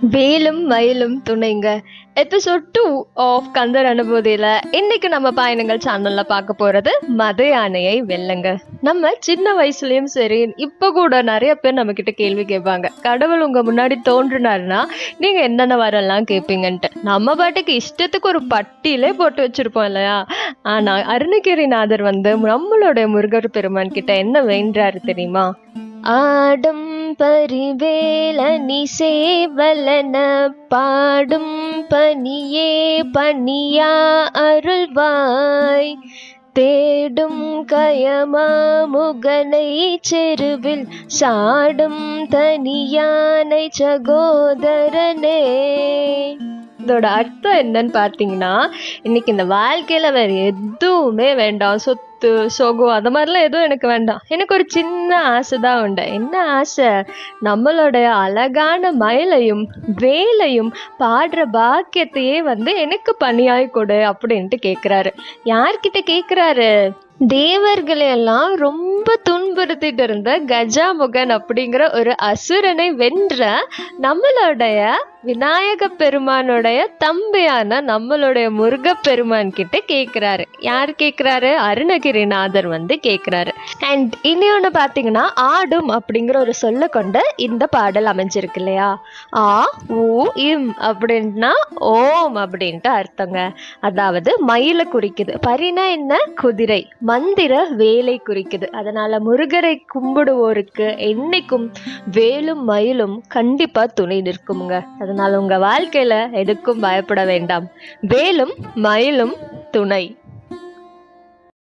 வேலும் மயிலும் துணைங்க. எபிசோட் டூ ஆஃப் கந்தர் அனுபூதியில் இன்னைக்கு நம்ம பயணங்கள் சேனல்ல பார்க்க போறது மத யானையை வெல்லுங்க. நம்ம சின்ன வயசுலயும் சரி இப்போ கூட நிறைய பேர் நம்ம கிட்ட கேள்வி கேட்பாங்க. கடவுள் உங்க முன்னாடி தோன்றுனாருன்னா நீங்க என்னென்ன வரலாம் கேட்பீங்கன்ட்டு. நம்ம பாட்டுக்கு இஷ்டத்துக்கு ஒரு பட்டியலே போட்டு வச்சிருப்போம் இல்லையா? ஆனா அருணகிரிநாதர் வந்து நம்மளுடைய முருகர் பெருமான் கிட்ட என்ன வேண்டாரு தெரியுமா? ஆடும் பரிவேலனி சேவலன பாடும் பணியே பணியா அருள்வாய். தேடும் கயமா முகனை செருவில் சாடும் தனியானை சகோதரனே. இதோட அர்த்தம் என்னன்னு பார்த்தீங்கன்னா இன்னைக்கு இந்த வாழ்க்கையில் வேற எதுவுமே வேண்டாம். சொத்து சொகம் அது மாதிரிலாம் எதுவும் எனக்கு வேண்டாம். எனக்கு ஒரு சின்ன ஆசை தான் உண்டு. என்ன ஆசை? நம்மளுடைய அழகான மயிலையும் வேலையும் பாடுற பாக்கியத்தையே வந்து எனக்கு பணியாய் கொடு அப்படின்ட்டு கேட்குறாரு யார்கிட்ட கேட்குறாரு தேவர்களையெல்லாம் ரொம்ப துன்புறுத்திட்டு இருந்த கஜாமுகன் அப்படிங்கிற ஒரு அசுரனை வென்ற நம்மளுடைய விநாயக பெருமானுடைய தம்பியான நம்மளுடைய முருகப்பெருமான் கிட்ட கேட்குறாரு யார் கேட்குறாரு அருணகிரிநாதர் வந்து கேட்குறாரு அண்ட் இன்னொன்று பார்த்தீங்கன்னா ஆடும் அப்படிங்கிற ஒரு சொல்ல கொண்ட இந்த பாடல் அமைஞ்சிருக்கு இல்லையா? ஆ ஊ இம் அப்படின்னா ஓம் அப்படின்ட்டு அர்த்தங்க. அதாவது மயிலை குறிக்குது. பரினா என்ன? குதிரை. மந்திர வேலை குறிக்குது. அதனால முருகரை கும்பிடுவோருக்கு என்னைக்கும் வேலும் மயிலும் கண்டிப்பா துணை நிற்குங்க அதனால் உங்கள் வாழ்க்கையில் எதுக்கும் பயப்பட வேண்டாம். வேலும் மயிலும் துணை.